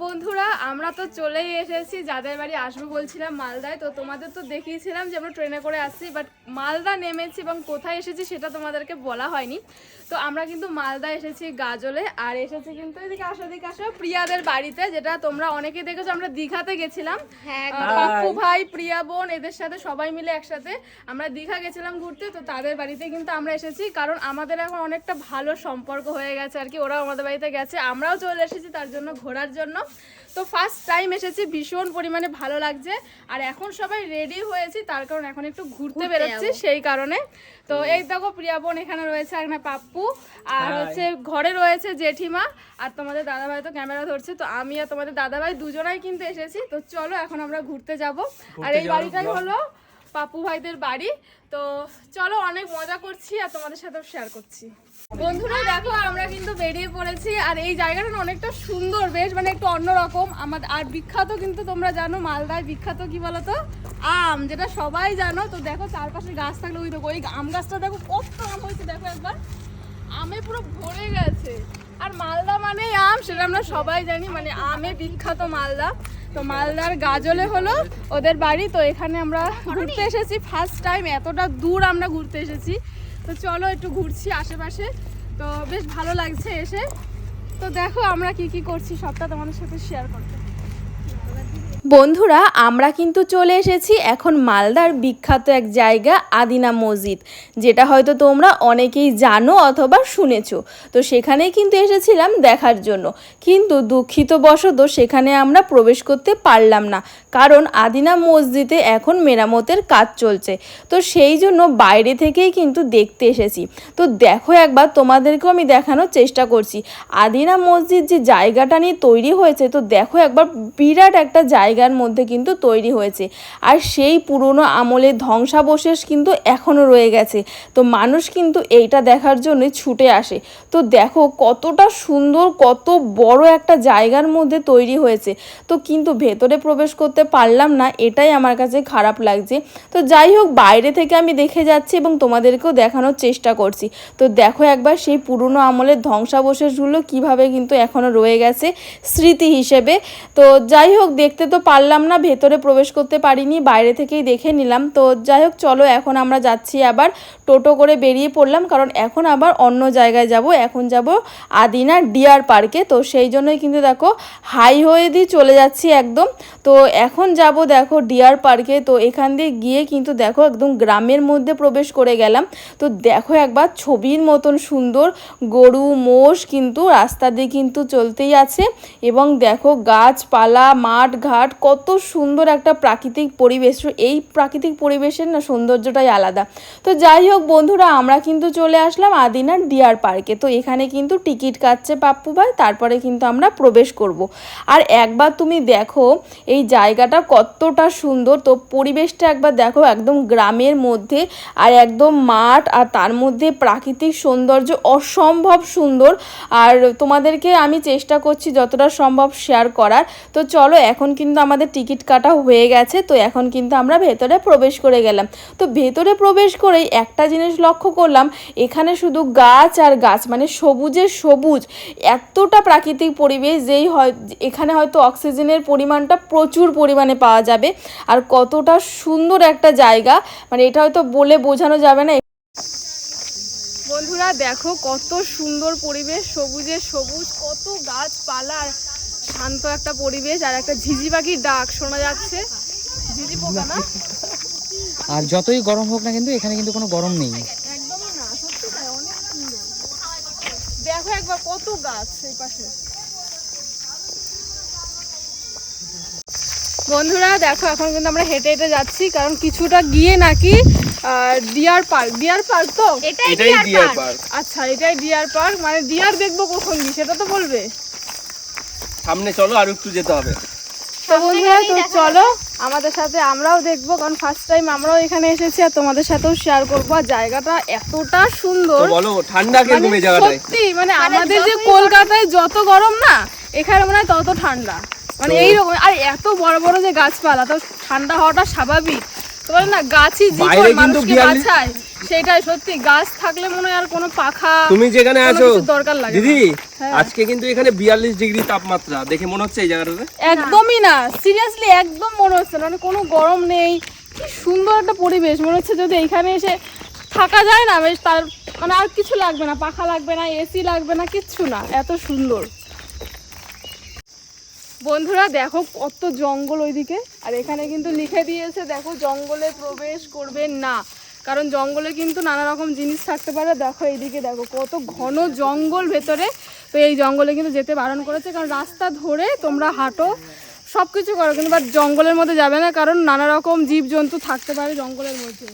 বন্ধুরা আমরা তো চলেই এসেছি যাদের বাড়ি আসব বলছিলাম মালদায় তো তোমাদের তো দেখিয়েছিলাম যে আমরা ট্রেনে করে আসছি বাট মালদা নেমেছি এবং কোথায় এসেছি সেটা তোমাদেরকে বলা হয়নি। তো আমরা কিন্তু মালদা এসেছি গাজলে আর এসেছি কিন্তু এদিকে আসো এদিকে আসো প্রিয়াদের বাড়িতে যেটা তোমরা অনেকে দেখেছ আমরা দীঘাতে গেছিলাম। হ্যাঁ পাপ্পু ভাই প্রিয়া বোন এদের সাথে সবাই মিলে একসাথে আমরা দীঘা গেছিলাম ঘুরতে তো তাদের বাড়িতে কিন্তু আমরা এসেছি কারণ আমাদের এখন অনেকটা ভালো সম্পর্ক হয়ে গেছে আর কি ওরাও আমাদের বাড়িতে গেছে আমরাও চলে এসেছি তার জন্য ঘোরার জন্য। তো ফার্স্ট টাইম এসেছি ভীষণ পরিমাণে ভালো লাগছে। আর এখন সবাই রেডি হয়েছি তার কারণ এখন একটু ঘুরতে বেরোচ্ছি সেই কারণে। তো এই দেখো প্রিয়া বোন এখানে রয়েছে এখানে পাপ্পু। আর হচ্ছে ঘরে রয়েছে জেঠিমা আর তোমাদের দাদাভাই তো ক্যামেরা ধরছে তো আমি আর তোমাদের দাদাভাই দুজনাই কিন্তু এসেছি। তো চলো এখন আমরা ঘুরতে যাব। আর এই বাড়িটাই হলো পাপু ভাইদের বাড়ি। তো চলো অনেক মজা করছি আর তোমাদের সাথেও শেয়ার করছি। বন্ধুরা দেখো আমরা কিন্তু বেরিয়ে পড়েছি আর এই জায়গাটা অনেকটা সুন্দর বেশ মানে একটু অন্যরকম। আমাদের আর বিখ্যাত কিন্তু তোমরা জানো মালদায় বিখ্যাত কি বলতো? আম যেটা সবাই জানো। তো দেখো চারপাশে গাছ থাকলে ওই দেখো ওই আম গাছটা দেখো কত আম হয়েছে দেখো একবার। আমে পুরো ভরে গেছে। আর মালদা মানে আম সেটা আমরা সবাই জানি মানে আমে বিখ্যাত মালদা। তো মালদার গাজলে হলো ওদের বাড়ি তো এখানে আমরা ঘুরতে এসেছি ফার্স্ট টাইম এতটা দূর আমরা ঘুরতে এসেছি। তো চলো একটু ঘুরছি আশেপাশে। তো বেশ ভালো লাগছে এসে। তো দেখো আমরা কি কি করছি, সবটা তোমাদের সাথে শেয়ার করতে। বন্ধুরা, আমরা কিন্তু চলে এসেছি এখন মালদার বিখ্যাত এক জায়গা, আদিনা মসজিদ, যেটা হয়তো তোমরা অনেকেই জানো অথবা শুনেছ। তো সেখানেই কিন্তু এসেছিলাম দেখার জন্য। কিন্তু দুঃখিত বশত সেখানে আমরা প্রবেশ করতে পারলাম না, কারণ আদিনা মসজিদে এখন মেরামতের কাজ চলছে। তো সেই জন্য বাইরে থেকেই কিন্তু দেখতে এসেছি। তো দেখো একবার, তোমাদেরকেও আমি দেখানোর চেষ্টা করছি। আদিনা মসজিদ যে জায়গাটা নিয়ে তৈরি হয়েছে, তো দেখো একবার বিরাট একটা জায়গার মধ্যে কিন্তু তৈরি হয়েছে। আর সেই পুরনো আমলের ধ্বংসাবশেষ কিন্তু এখনও রয়ে গেছে। তো মানুষ কিন্তু এইটা দেখার জন্য ছুটে আসে। তো দেখো কতটা সুন্দর, কত বড় একটা জায়গার মধ্যে তৈরি হয়েছে। তো কিন্তু ভেতরে প্রবেশ করতে পারলাম না, এটাই আমার কাছে খারাপ লাগছে। তো যাই হোক, বাইরে থেকে আমি দেখে যাচ্ছি এবং তোমাদেরকেও দেখানোর চেষ্টা করছি। তো দেখো একবার সেই পুরনো আমলের ধ্বংসাবশেষগুলো কীভাবে কিন্তু এখনও রয়ে গেছে স্মৃতি হিসেবে। তো যাই হোক, দেখতে তো পারলাম না, ভেতরে প্রবেশ করতে পারিনি, বাইরে থেকেই দেখে নিলাম। তো যাই হোক, চলো এখন আমরা যাচ্ছি আবার টোটো করে বেরিয়ে পড়লাম, কারণ এখন আবার অন্য জায়গায় যাব। এখন যাব আদিনা ডিয়ার পার্কে। তো সেই জন্যই কিন্তু দেখো, হাই হয়ে দিয়ে চলে যাচ্ছি একদম। তো এখন যাব দেখো ডিয়ার পার্কে। তো এখান দিয়ে গিয়ে কিন্তু দেখো একদম গ্রামের মধ্যে প্রবেশ করে গেলাম। তো দেখো একবার ছবির মতন সুন্দর গরু, মোষ কিন্তু রাস্তা দিয়ে কিন্তু চলতেই আছে। এবং দেখো গাছপালা, মাঠ, ঘাট কত সুন্দর একটা প্রাকৃতিক পরিবেশ। এই প্রাকৃতিক পরিবেশের না সৌন্দর্যটাই আলাদা। তো যাই হোক বন্ধুরা, আমরা কিন্তু চলে আসলাম আদিনার ডিয়ার পার্কে। তো এখানে কিন্তু টিকিট কাটছে পাপ্পু ভাই, তারপরে কিন্তু আমরা প্রবেশ করব। আর একবার তুমি দেখো এই জায়গাটা কতটা সুন্দর। তো পরিবেশটা একবার দেখো একদম গ্রামের মধ্যে আর একদম মাঠ আর তার মধ্যে প্রাকৃতিক সৌন্দর্য অসম্ভব সুন্দর। আর তোমাদেরকে আমি চেষ্টা করছি যতটা সম্ভব শেয়ার করার। তো চলো এখন কিন্তু আমাদের টিকিট কাটা হয়ে গেছে, তো এখন কিন্তু আমরা ভেতরে প্রবেশ করে গেলাম। তো ভেতরে প্রবেশ করেই একটা জিনিস লক্ষ্য করলাম, এখানে শুধু গাছ আর গাছ মানে সবুজের সবুজ, এতটা প্রাকৃতিক পরিবেশ যেই হয়, এখানে হয়তো অক্সিজেনের পরিমাণটা প্রচুর পরিমাণে পাওয়া যাবে, আর কতটা সুন্দর একটা জায়গা মানে এটা হয়তো বলে বোঝানো যাবে না। বন্ধুরা, দেখো কত সুন্দর পরিবেশ সবুজের সবুজ, কত গাছপালা শান্ত একটা পরিবেশ আর একটা ঝিঝি পাখির ডাক শোনা যাচ্ছে। ঝিঝি পোকা না? আর যতই গরম হোক না কিন্তু এখানে কিন্তু কোনো গরম নেই। একদমই না সত্যি তাই অনেক সুন্দর। দেখো একবার কত গাছ এই পাশে। বন্ধুরা দেখো এখন কিন্তু আমরা হেঁটে হেঁটে যাচ্ছি কারণ কিছুটা গিয়ে নাকি ডিয়ার পার্ক। ডিয়ার পার্ক তো? এটাই ডিয়ার পার্ক। আচ্ছা এটাই ডিয়ার পার্ক। মানে ডিয়ার দেখব কখন গিয়ে সেটা তো বলবে। সামনে চলো আর একটু যেতে হবে। তো বন্ধুরা তো চলো আমাদের সাথে আমরাও দেখব কারণ ফার্স্ট টাইম আমরাও এখানে এসেছি আর তোমাদের সাথেও শেয়ার করব। আর জায়গাটা এতটা সুন্দর। বলো ঠান্ডা কীরকম এই জায়গাটায়? সত্যি মানে আমাদের যে কলকাতায় যত গরম না এখানে মনে হয় তত ঠান্ডা। মানে এইরকম আর এত বড় বড় যে গাছপালা তো ঠান্ডা হওয়াটা স্বাভাবিক। তো বলে না গাছই বাইরে জীবন মানুষকে বাঁচায়। সেটাই সত্যি গাছ থাকলে মনে হয় আর কোনো পাখা তুমি যেখানে আছো দরকার লাগে দিদি হ্যাঁ। আজকে কিন্তু এখানে বিয়াল্লিশ ডিগ্রি তাপমাত্রা দেখে মনে হচ্ছে এই জায়গাটাতে? একদমই না সিরিয়াসলি একদম মনে হচ্ছে না মানে কোনো গরম নেই কি সুন্দর একটা পরিবেশ মনে হচ্ছে যদি এখানে এসে থাকা যায় না বেশ তার মানে আর কিছু লাগবে না পাখা লাগবে না এসি লাগবে না কিচ্ছু না এত সুন্দর। বন্ধুরা দেখো কত জঙ্গল ওইদিকে আর এখানে কিন্তু লিখে দিয়েছে দেখো জঙ্গলে প্রবেশ করবেন না। কারণ জঙ্গলে কিন্তু নানা রকম জিনিস থাকতে পারে। দেখো এইদিকে দেখো কত ঘন জঙ্গল ভেতরে। তো এই জঙ্গলে কিন্তু যেতে বারণ করেছে কারণ রাস্তা ধরে তোমরা হাঁটো সব কিছু করো কিন্তু বাট জঙ্গলের মধ্যে যাবে না কারণ নানা রকম জীবজন্তু থাকতে পারে জঙ্গলের মধ্যে।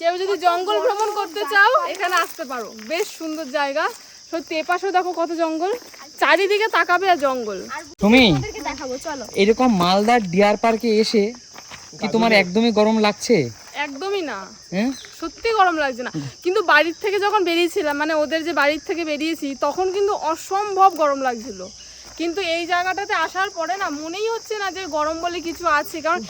কেউ যদি জঙ্গল ভ্রমণ করতে চাও এখানে আসতে পারো। বেশ সুন্দর জায়গা। সত্যি এপাশেও দেখো কত জঙ্গল। চারিদিকে তাকাবে আর জঙ্গল। তুমি দেখাবো চলো। এরকম মালদার ডিয়ার পার্কে এসে কি তোমার একদমই গরম লাগছে? একদমই না। হ্যাঁ? সত্যি গরম লাগছে না। কিন্তু বাড়ির থেকে যখন বেরিয়েছিলাম মানে ওদের যে বাড়ির থেকে বেরিয়েছি তখন কিন্তু অসম্ভব গরম লাগছিল। কিন্তু এই জায়গাটাতে আসার পরে না মনেই হচ্ছে না যে গরম বলে কিছু আছে। কারণ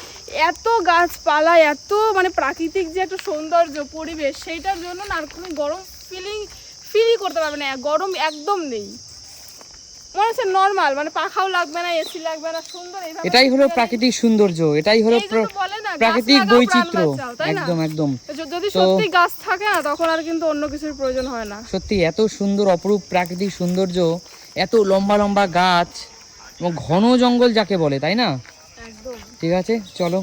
এত গাছপালা এত মানে প্রাকৃতিক যে একটা সৌন্দর্য পরিবেশ সেইটার জন্য না আর কোনো গরম ফিলিং ফিলই করতে পারবে না। গরম একদম নেই। মনে হচ্ছে নর্মাল মানে পাখাও লাগবে না এসি লাগবে না সুন্দর এটাই হলো প্রাকৃতিক সৌন্দর্য এটাই হলো প্রাকৃতিক বৈচিত্র্য। একদম একদম। যদি সত্যি গাছ থাকে না তখন আর কিন্তু অন্য কিছুর প্রয়োজন হয় না। সত্যি এত সুন্দর অপরূপ প্রাকৃতিক সৌন্দর্য এত লম্বা লম্বা গাছ এবং ঘন জঙ্গল যাকে বলে তাই না? একদম। ঠিক আছে চলো।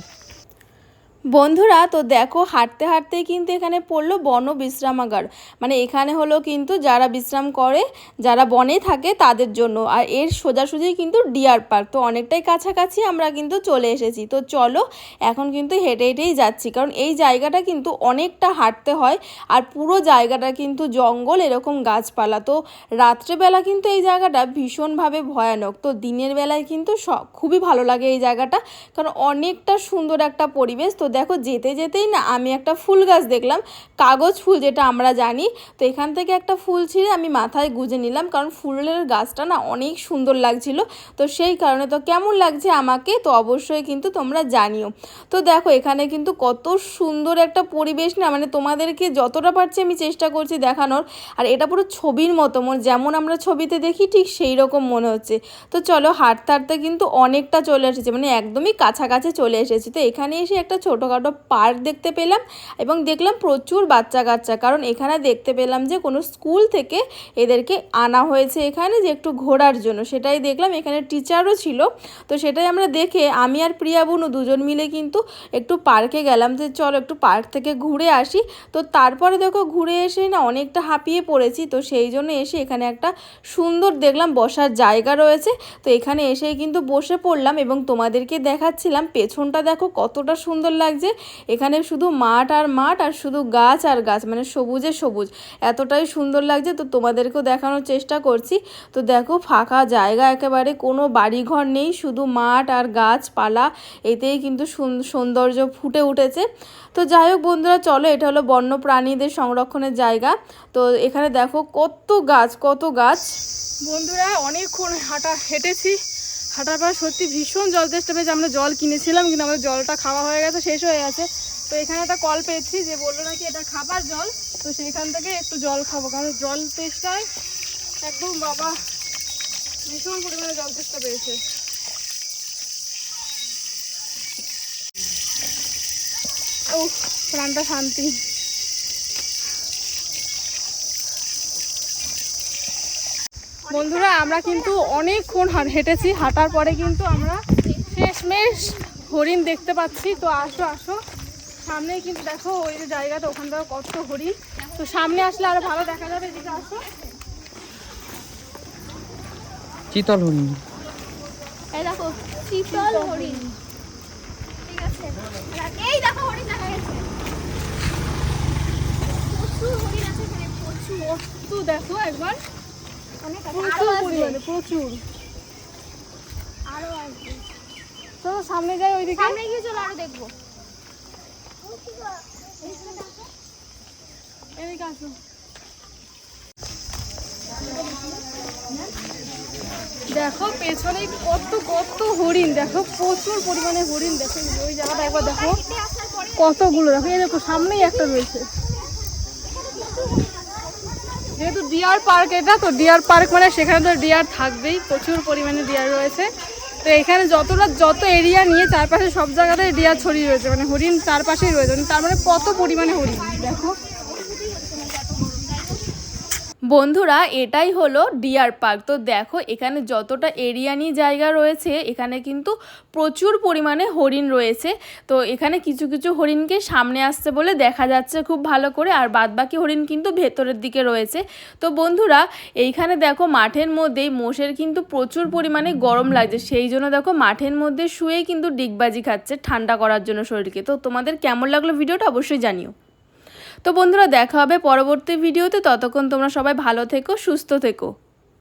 বন্ধুরা, তো দেখো, হাঁটতে হাঁটতেই কিন্তু এখানে পড়ল বন বিশ্রামাগার। মানে এখানে হলো কিন্তু যারা বিশ্রাম করে, যারা বনে থাকে তাদের জন্য। আর এর সোজাসুজি কিন্তু ডিয়ার পার্ক। তো অনেকটাই কাছাকাছি আমরা কিন্তু চলে এসেছি। তো চলো, এখন কিন্তু হেঁটে হেঁটেই যাচ্ছি। কারণ এই জায়গাটা কিন্তু অনেকটা হাঁটতে হয় আর পুরো জায়গাটা কিন্তু জঙ্গল, এরকম গাছপালা। তো রাত্রেবেলা কিন্তু এই জায়গাটা ভীষণভাবে ভয়ানক। তো দিনের বেলায় কিন্তু খুবই ভালো লাগে এই জায়গাটা। কারণ অনেকটা সুন্দর একটা পরিবেশ। তো দেখো যেতে যেতেই না আমি একটা ফুল গাছ দেখলাম, কাগজ ফুল যেটা আমরা জানি। তো এখান থেকে একটা ফুল ছিঁড়ে আমি মাথায় গুজে নিলাম, কারণ ফুলের গাছটা না অনেক সুন্দর লাগছিল। তো সেই কারণে তো কেমন লাগছে আমাকে, তো অবশ্যই কিন্তু তোমরা জানিও। তো দেখো এখানে কিন্তু কত সুন্দর একটা পরিবেশ না মানে তোমাদেরকে যতটা পারছি আমি চেষ্টা করছি দেখানোর। আর এটা পুরো ছবির মতো মনে যেমন আমরা ছবিতে দেখি ঠিক সেই রকম মনে হচ্ছে। তো চলো হাঁটতে হাঁটতে কিন্তু অনেকটা চলে এসেছে মানে একদমই কাছাকাছি চলে এসেছি। তো এখানে এসে একটা ছোটোখাটো পার্ক দেখতে পেলাম এবং দেখলাম প্রচুর বাচ্চা কাচ্চা কারণ এখানে দেখতে পেলাম যে কোনো স্কুল থেকে এদেরকে আনা হয়েছে এখানে যে একটু ঘোরার জন্য। সেটাই দেখলাম, এখানে টিচারও ছিল। তো সেটাই আমরা দেখে আমি আর প্রিয়া বুনু দুজন মিলে কিন্তু একটু পার্কে গেলাম যে চলো একটু পার্ক থেকে ঘুরে আসি। তো তারপরে দেখো ঘুরে এসে না অনেকটা হাঁপিয়ে পড়েছি। তো সেই জন্য এসে এখানে একটা সুন্দর দেখলাম বসার জায়গা রয়েছে। তো এখানে এসেই কিন্তু বসে পড়লাম এবং তোমাদেরকে দেখাচ্ছিলাম। পেছনটা দেখো কতটা সুন্দর লাগছে। এখানে শুধু মাঠ আর মাঠ আর শুধু গাছ আর গাছ মানে সবুজে সবুজ। এতটাই সুন্দর লাগছে, তো তোমাদেরকেও দেখানোর চেষ্টা করছি। তো দেখো, ফাঁকা জায়গা একেবারে, কোনো বাড়িঘর নেই, শুধু মাঠ আর গাছপালা। এতেই কিন্তু সুন- সৌন্দর্য ফুটে উঠেছে। তো যাই হোক বন্ধুরা, চলো, এটা হলো বন্য প্রাণীদের সংরক্ষণের জায়গা। তো এখানে দেখো, কত গাছ কত গাছ। বন্ধুরা, অনেকক্ষণ হাঁটা হেঁটেছি হাঁটার পর সত্যি ভীষণ জল তেষ্টা পেয়েছে। আমরা জল কিনেছিলাম, কিন্তু আমাদের জলটা খাওয়া হয়ে গেছে, শেষ হয়ে গেছে। তো এখানে একটা কল পেয়েছি যে বলল নাকি এটা খাবার জল। তো সেইখান থেকে একটু জল খাব, কারণ জল তেষ্টায় একদম বাবা ভীষণ পরিমাণে জল তেষ্টা পেয়েছে। ও প্রাণটা শান্তি। বন্ধুরা আমরা কিন্তু অনেকক্ষণ হেঁটেছি। হাঁটার পরে কিন্তু আমরা শেষমেশ হরিণ দেখতে পাচ্ছি। তো আসো আসো। সামনে কিন্তু দেখো ওই যে জায়গাটা ওখান থেকে কত হরিণ। তো সামনে আসলে আরও ভালো দেখা যাবে এদিকে আসো। চিতল হরিণ। এই দেখো শীতল হরিণ। ঠিক আছে। এই দেখো হরিণ দেখা গেছে। প্রচুর হরিণ আছে এখানে প্রচুর। দেখো একবার। অনেক প্রচুর পরিমাণে প্রচুর। আরও আসবে চলো সামনে যাই ওইদিকে। সামনে গিয়ে চলো আরও দেখব। এদিকে আসো। দেখো পেছনে কত কত হরিণ দেখো প্রচুর পরিমাণে হরিণ দেখো ওই জায়গাটা একবার দেখো। কতগুলো দেখো এই দেখো সামনেই একটা রয়েছে। যেহেতু ডিয়ার পার্ক, এটা তো ডিয়ার পার্ক মানে সেখানে তো ডিয়ার থাকবেই, প্রচুর পরিমাণে ডিয়ার রয়েছে। তো এখানে যতটা, যত এরিয়া নিয়ে চারপাশে সব জায়গাতে ডিয়ার ছড়িয়ে রয়েছে মানে হরিণ চারপাশেই রয়েছে মানে তার মানে কত পরিমাণে হরিণ, দেখো। বন্ধুরা, এটাই হলো ডিয়ার পার্ক। তো দেখো, এখানে যতটা এরিয়া নিয়ে জায়গা রয়েছে, এখানে কিন্তু প্রচুর পরিমাণে হরিণ রয়েছে। তো এখানে কিছু কিছু হরিণকে সামনে আসছে বলে দেখা যাচ্ছে খুব ভালো করে, আর বাদবাকি হরিণ কিন্তু ভেতরের দিকে রয়েছে। তো বন্ধুরা, এইখানে দেখো মাঠের মধ্যেই মোষের কিন্তু প্রচুর পরিমাণে গরম লাগছে। সেই জন্য দেখো মাঠের মধ্যে শুয়েই কিন্তু ডিগবাজি খাচ্ছে ঠান্ডা করার জন্য শরীরকে। তো তোমাদের কেমন লাগল ভিডিওটা অবশ্যই জানিও। তো বন্ধুরা দেখা হবে পরবর্তী ভিডিওতে। ততক্ষণ তোমরা সবাই ভালো থেকো সুস্থ থেকো।